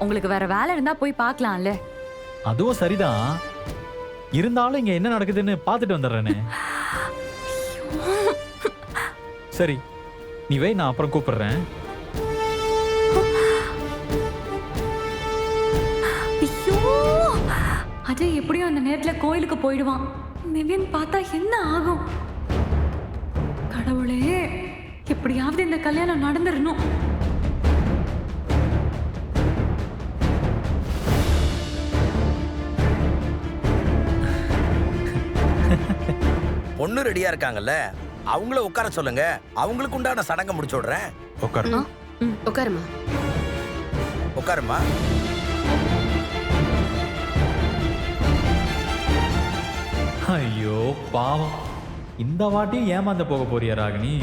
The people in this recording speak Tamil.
உங்களுக்கு வேற வேலை இருந்தா போய் பார்க்கலாம்ல. அதுவும் சரிதான். இருந்தாலும் இங்க என்ன நடக்குதுன்னு பார்த்துட்டு வந்துடுறேனே. சரி நீ வை நான் அப்புறம் கூப்பிடுறேன். ஐயோ! அஜய் எப்படியும் அந்த நேரத்துல கோயிலுக்கு போயிடுவான். நிவின் பார்த்தா என்ன ஆகும்? கடவுளே எப்படியாவது இந்த கல்யாணம் நடந்துடணும் பொண்ணு ரெடியா இருக்காங்கல்ல அவங்கள உட்கார சொல்லுங்க. அவங்களுக்கு உண்டான சடங்கை முடிச்சு விடுறேன். உட்காருமா. உட்காருமா? ஐயோ பாவம். இந்த வாட்டியும் ஏமாந்து போக போறியா ராகினி?